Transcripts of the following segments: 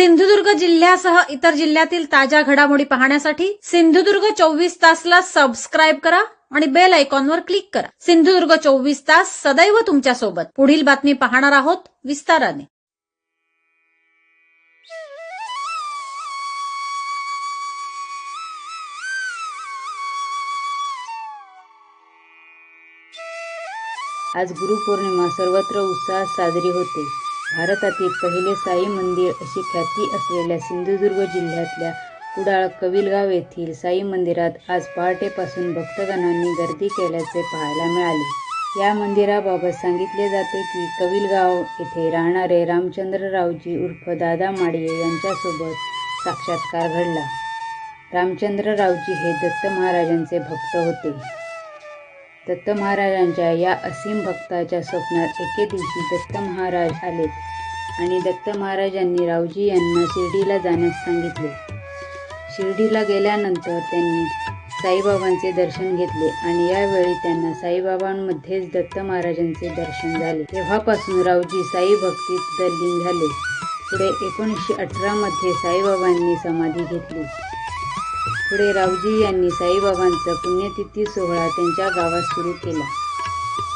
सिंधुदुर्ग जिल्ह्यासह इतर जिल्ह्यातील ताज्या घडामोडी पाहण्यासाठी सिंधुदुर्ग चोवीस तासला सबस्क्राईब करा आणि बेल आयकॉनवर क्लिक करा. सिंधुदुर्ग चोवीस तास सदैव तुमच्यासोबत पुढील बातमी पाहणार आहोत विस्ताराने. आज गुरुपौर्णिमा सर्वत्र उत्साहात साजरी होते. भारतातील पहिले साई मंदिर अशी ख्याती असलेल्या सिंधुदुर्ग जिल्ह्यातल्या कुडाळ कविलगाव येथील साई मंदिरात आज पहाटेपासून भक्तगणांनी गर्दी केल्याचे पाहायला मिळाले. या मंदिराबाबत सांगितले जाते की कविलगाव येथे राहणारे रामचंद्ररावजी उर्फ दादा माडिये यांच्यासोबत साक्षात्कार घडला. रामचंद्ररावजी हे दत्त महाराजांचे भक्त होते. दत्त महाराजांच्या या असीम भक्ताच्या स्वप्नात एके दिवशी दत्त महाराज आले आणि दत्त महाराजांनी रावजी यांना शिर्डीला जाण्यास सांगितले. शिर्डीला गेल्यानंतर त्यांनी साईबाबांचे दर्शन घेतले आणि यावेळी त्यांना साईबाबांमध्येच दत्त महाराजांचे दर्शन झाले. तेव्हापासून रावजी साई भक्तीत तल्लीन झाले. पुढे एकोणीसशे अठरामध्ये साईबाबांनी समाधी घेतली. पुढे रावजी यांनी साईबाबांचा पुण्यतिथी सोहळा त्यांच्या गावात सुरू केला.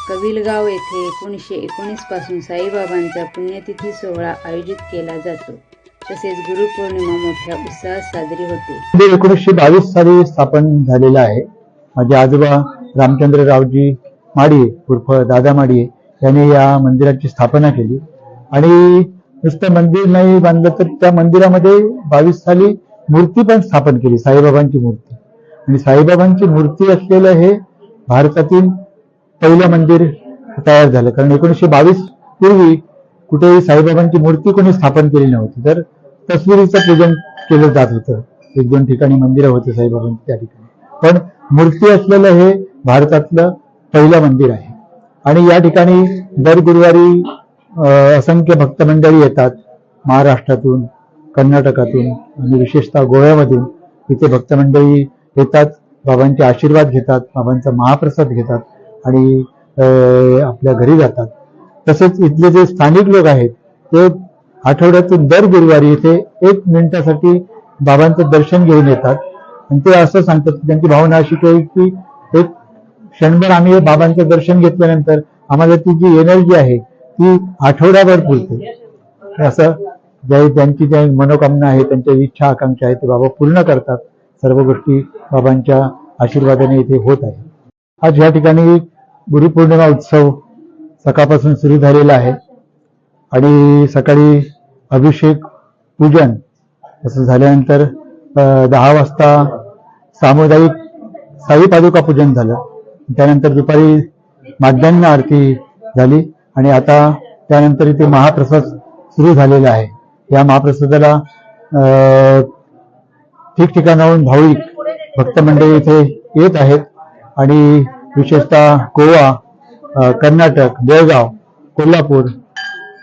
कबिलगाव येथे एकोणीसशे एकोणीसपासून साईबाबांचा पुण्यतिथी सोहळा आयोजित केला जातो. तसेच गुरुपौर्णिमा मोठ्या उत्साहात साजरी होते. म्हणजे एकोणीसशे बावीस साली स्थापन झालेलं आहे. माझे आजोबा रामचंद्ररावजी माडिये उर्फ दादा माडिये यांनी या मंदिराची स्थापना केली. आणि नुसतं मंदिर नाही बांधलं तर त्या मंदिरामध्ये बावीस साली मूर्ती पण स्थापन केली साईबाबांची मूर्ती. आणि साईबाबांची मूर्ती असलेलं हे भारतातील पहिलं मंदिर तयार झालं. कारण एकोणीसशे बावीस पूर्वी कुठेही साईबाबांची मूर्ती कोणी स्थापन केली नव्हती. तर तस्वीरीचं पूजन केलं जात होतं. एक दोन ठिकाणी मंदिरं होती साईबाबांची त्या ठिकाणी. पण मूर्ती असलेलं हे भारतातलं पहिलं मंदिर आहे. आणि या ठिकाणी दर गुरुवारी असंख्य भक्त मंडळी येतात महाराष्ट्रातून. कर्नाटकातून आणि विशेषतः गोव्यामधून इथे भक्तमंडळी येतात बाबांचे आशीर्वाद घेतात बाबांचा महाप्रसाद घेतात आणि अं, आपल्या घरी जातात. तसेच इथले जे स्थानिक लोक आहेत ते आठवड्यातून दर गुरुवारी इथे एक मिनिटासाठी बाबांचं दर्शन घेऊन येतात. आणि ते असं सांगतात त्यांची भावना अशी काही की एक क्षणभर आम्ही बाबांचं दर्शन घेतल्यानंतर आम्हाला ती जी एनर्जी आहे ती आठवड्याभर पुरते. असं ज्या त्यांची ज्या मनोकामना आहे त्यांच्या इच्छा आकांक्षा आहे ते बाबा पूर्ण करतात. सर्व गोष्टी बाबांच्या आशीर्वादाने इथे होत आहे आज या ठिकाणी गुरुपौर्णिमा उत्सव सकाळपासून सुरू झालेला आहे. आणि सकाळी अभिषेक पूजन असं झाल्यानंतर दहा वाजता सामुदायिक साई पादुका पूजन झालं. त्यानंतर दुपारी माध्यान्ह आरती झाली. आणि आता त्यानंतर इथे महाप्रसाद सुरू झालेला आहे. या महाप्रसादाला ठिकठिकाणाहून भाविक भक्त मंडळी इथे येत आहेत. आणि विशेषतः गोवा कर्नाटक बेळगाव कोल्हापूर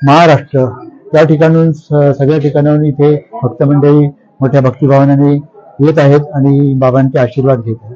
महाराष्ट्र या ठिकाणून सगळ्या ठिकाणाहून इथे भक्त मंडळी मोठ्या भक्तिभावनाने येत आहेत आणि बाबांचे आशीर्वाद घेत आहेत.